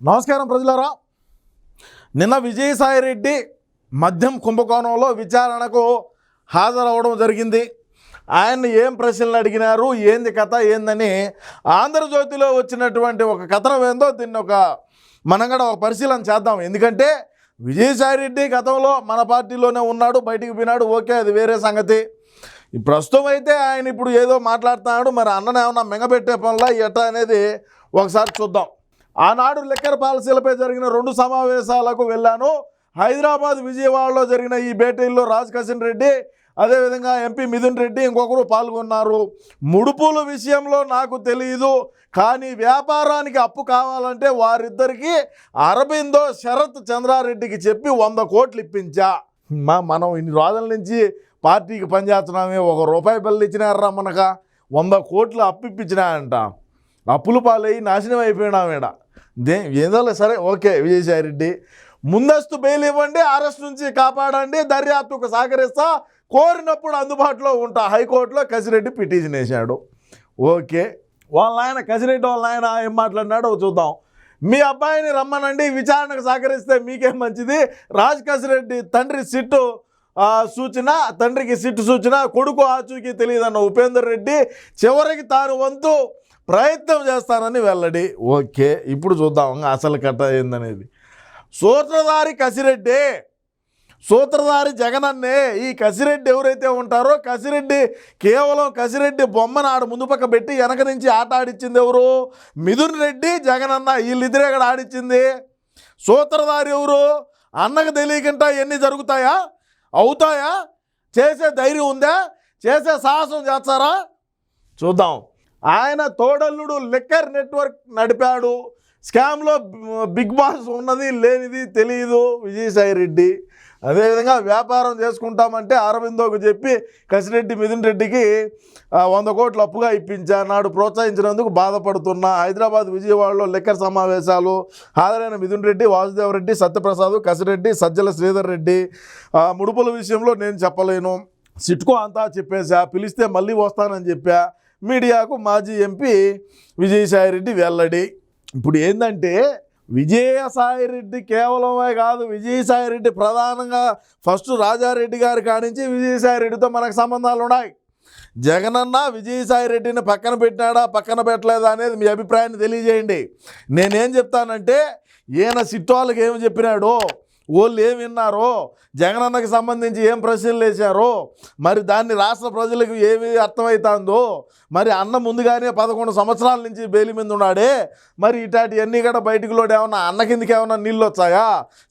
నమస్కారం ప్రజలారా. నిన్న విజయసాయిరెడ్డి మద్యం కుంభకోణంలో విచారణకు హాజరవడం జరిగింది. ఆయన్ని ఏం ప్రశ్నలు అడిగినారు ఏంది కథ ఏందని ఆంధ్రజ్యోతిలో వచ్చినటువంటి ఒక కథనం ఏందో దీన్ని ఒక మనం కూడా ఒక పరిశీలన చేద్దాం. ఎందుకంటే విజయసాయిరెడ్డి గతంలో మన పార్టీలోనే ఉన్నాడు బయటికి పోయినాడు ఓకే అది వేరే సంగతి. ప్రస్తుతం అయితే ఆయన ఇప్పుడు ఏదో మాట్లాడుతున్నాడు మరి అన్నను ఏమన్నా మింగబెట్టే పనులా ఎట్లా అనేది ఒకసారి చూద్దాం. ఆనాడు లెక్కర్ పాలసీలపై జరిగిన రెండు సమావేశాలకు వెళ్ళాను. హైదరాబాద్ విజయవాడలో జరిగిన ఈ భేటీల్లో రాజ్ కిషన్ రెడ్డి అదేవిధంగా ఎంపీ మిథున్ రెడ్డి ఇంకొకరు పాల్గొన్నారు. ముడుపుల విషయంలో నాకు తెలియదు కానీ వ్యాపారానికి అప్పు కావాలంటే వారిద్దరికీ అరబిందో శరత్ చంద్రారెడ్డికి చెప్పి వంద కోట్లు ఇప్పించా. మా మనం ఇన్ని రోజుల నుంచి పార్టీకి పనిచేస్తున్నామే ఒక రూపాయి బిల్లు ఇచ్చినారా మనక? వంద కోట్లు అప్పు ఇప్పించినాయంట. అప్పులు పాలయ్యి నాశనం అయిపోయినామేడా. దే ఏదో సరే ఓకే విజయసాయిరెడ్డి. ముందస్తు బెయిల్ ఇవ్వండి అరెస్ట్ నుంచి కాపాడండి దర్యాప్తుకు సహకరిస్తా కోరినప్పుడు అందుబాటులో ఉంటా. హైకోర్టులో కసిరెడ్డి పిటిషన్ వేశాడు. ఓకే. వాళ్ళ ఆయన కసిరెడ్డి వాళ్ళ ఆయన ఏం మాట్లాడినాడో చూద్దాం. మీ అబ్బాయిని రమ్మనండి విచారణకు సహకరిస్తే మీకేం మంచిది. రాజ్ కసిరెడ్డి తండ్రి సిట్టు సూచన తండ్రికి సిట్టు సూచన కొడుకు ఆచూకీ తెలియదన్న ఉపేందర్ రెడ్డి చివరికి తాను వంతు ప్రయత్నం చేస్తానని వెల్లడి. ఓకే ఇప్పుడు చూద్దాం అసలు కథ ఏందనేది. సూత్రధారి కసిరెడ్డి. సూత్రధారి జగనన్నే ఈ కసిరెడ్డి ఎవరైతే ఉంటారో కసిరెడ్డి కేవలం కసిరెడ్డి బొమ్మను నాడు ముందు పక్క పెట్టి వెనక నుంచి ఆట ఆడిచ్చింది ఎవరు? మిథున్ రెడ్డి జగనన్న వీళ్ళిద్దరే అక్కడ ఆడిచ్చింది. సూత్రధారి ఎవరు? అన్నకు తెలియకుండా ఎన్ని జరుగుతాయా? అవుతాయా? చేసే ధైర్యం ఉందా? చేసే సాహసం చేస్తారా? చూద్దాం. ఆయన తోడల్లుడు లిక్కర్ నెట్వర్క్ నడిపాడు. స్కామ్లో బిగ్ బాస్ ఉన్నది లేనిది తెలియదు విజయసాయి రెడ్డి. అదేవిధంగా వ్యాపారం చేసుకుంటామంటే అరవిందోకు చెప్పి కసిరెడ్డి మిథున్ రెడ్డికి వంద కోట్లు అప్పుగా ఇప్పించా. నాడు ప్రోత్సహించినందుకు బాధపడుతున్నా. హైదరాబాద్ విజయవాడలో లెక్కర్ సమావేశాలు హాజరైన మిథున్ రెడ్డి వాసుదేవ్ రెడ్డి సత్యప్రసాద్ కసిరెడ్డి సజ్జల శ్రీధర్ రెడ్డి. ముడుపుల విషయంలో నేను చెప్పలేను. సిట్కో అంతా చెప్పేశా. పిలిస్తే మళ్ళీ వస్తానని చెప్పా. మీడియాకు మాజీ ఎంపీ విజయసాయిరెడ్డి వెల్లడి. ఇప్పుడు ఏంటంటే విజయసాయిరెడ్డి కేవలమే కాదు విజయసాయిరెడ్డి ప్రధానంగా ఫస్ట్ రాజారెడ్డి గారి కానించి విజయసాయిరెడ్డితో మనకు సంబంధాలు ఉన్నాయి. జగనన్న విజయసాయిరెడ్డిని పక్కన పెట్టాడా పక్కన పెట్టలేదా అనేది మీ అభిప్రాయాన్ని తెలియజేయండి. నేనేం చెప్తానంటే ఈయన సిట్వాళ్ళకి ఏమి చెప్పినాడో వాళ్ళు ఏం విన్నారో? జగనన్నకు సంబంధించి ఏం ప్రశ్నలు వేశారో? మరి దాన్ని రాష్ట్ర ప్రజలకు ఏమి అర్థమవుతుందో మరి అన్న ముందుగానే పదకొండు సంవత్సరాల నుంచి బెయిల్ మీద ఉన్నాడే. మరి ఇటాటి అన్నీ కూడా బయటికి లోడ్ ఏమన్నా అన్న కిందకి ఏమన్నా నీళ్ళు వచ్చాయా?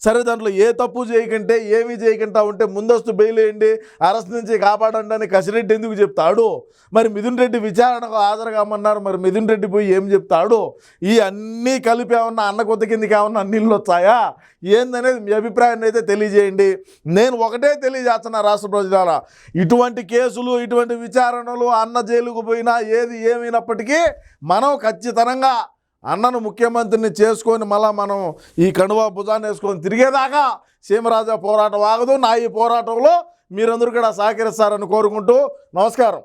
సరే దాంట్లో ఏ తప్పు చేయకుంటే ఏమీ చేయకుండా ఉంటే ముందస్తు బెయిల్ వేయండి అరెస్ట్ నుంచి కాపాడండి అని కసిరెడ్డి ఎందుకు చెప్తాడు? మరి మిథున్ రెడ్డి విచారణకు హాజరు కామన్నారు. మరి మిథున్ రెడ్డి పోయి ఏం చెప్తాడు? ఈ అన్నీ కలిపి ఏమన్నా అన్న కొత్త కిందకి ఏమన్నా నీళ్ళు వచ్చాయా? ఏందనేది అభిప్రాయాన్ని అయితే తెలియజేయండి. నేను ఒకటే తెలియజేస్తున్నా రాష్ట్ర ప్రజలారా. ఇటువంటి కేసులు ఇటువంటి విచారణలు అన్న జైలుకు పోయినా ఏది ఏమైనప్పటికీ మనం ఖచ్చితంగా అన్నను ముఖ్యమంత్రిని చేసుకొని మళ్ళీ మనం ఈ కణువా భుజాన్ని వేసుకొని తిరిగేదాకా సీమరాజా పోరాటం ఆగదు. నా ఈ పోరాటంలో మీరందరూ కూడా సహకరిస్తారని కోరుకుంటూ నమస్కారం.